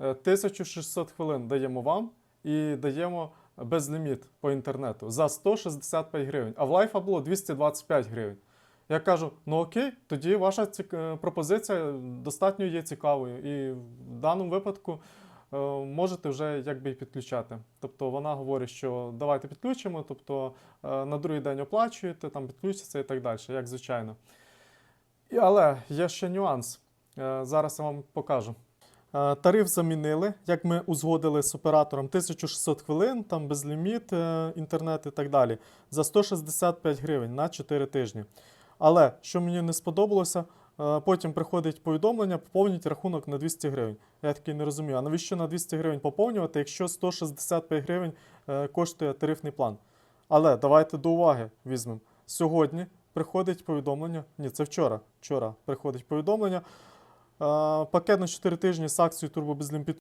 Е, 1600 хвилин даємо вам і даємо безліміт по інтернету за 165 гривень. А в лайфа було 225 гривень. Я кажу: ну окей, тоді ваша е, пропозиція достатньо є цікавою. І в даному випадку е, можете вже якби підключати. Тобто вона говорить, що давайте підключимо, тобто е, на другий день оплачуєте, там підключиться і так далі, як звичайно. І, але є ще нюанс. Е, Зараз я вам покажу. Е, Тариф замінили, як ми узгодили з оператором 1600 хвилин, там безліміт, е, інтернет і так далі, за 165 гривень на 4 тижні. Але що мені не сподобалося, е, потім приходить повідомлення, поповніть рахунок на 200 гривень. Я такий не розумію, а навіщо на 200 гривень поповнювати, якщо 165 гривень коштує тарифний план? Але давайте до уваги візьмемо. Сьогодні приходить повідомлення. Ні, це вчора. Вчора приходить повідомлення. Пакет на 4 тижні з акцією Турбо Безліміт